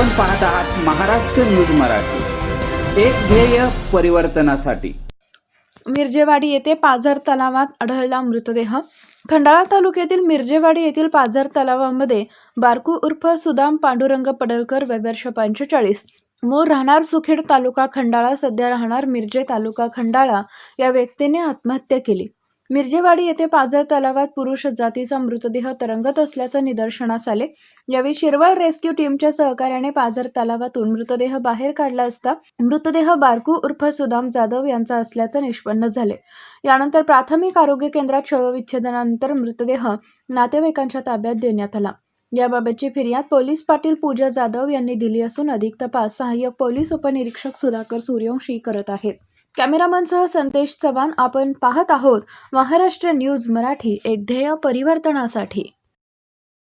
आपण पाहत आहात महाराष्ट्र न्यूज मराठी. एक ध्येय परिवर्तनासाठी. मिरजेवाडी येथे पाझर तलावात आढळला मृतदेह. खंडाळा तालुक्यातील मिरजेवाडी येथील पाझर तलावामध्ये बारकू उर्फ सुदाम पांडुरंग पडळकर वय वर्ष पंचेचाळीस. मूळ राहणार सुखेड तालुका खंडाळा सध्या राहणार मिरजे तालुका खंडाळा या व्यक्तीने आत्महत्या केली. मिरजेवाडी येथे पाझर तलावात पुरुष जातीचा मृतदेह तरंगत असल्याचं निदर्शनास आले. यावेळी शिरवळ रेस्क्यू टीमच्या सहकार्याने पाझर तलावातून मृतदेह बाहेर काढला असता मृतदेह बारकू उर्फ सुदाम जाधव यांचा असल्याचं निष्पन्न झाले. यानंतर प्राथमिक आरोग्य केंद्रात शवविच्छेदनानंतर मृतदेह नातेवाईकांच्या ताब्यात देण्यात आला. याबाबतची फिर्याद पोलीस पाटील पूजा जाधव यांनी दिली असून अधिक तपास सहाय्यक पोलीस उपनिरीक्षक सुधाकर सूर्यवंशी करत आहेत. कॅमेरामनसह संतेश चव्हाण आपण पाहत आहोत महाराष्ट्र न्यूज मराठी एक ध्येय परिवर्तनासाठी.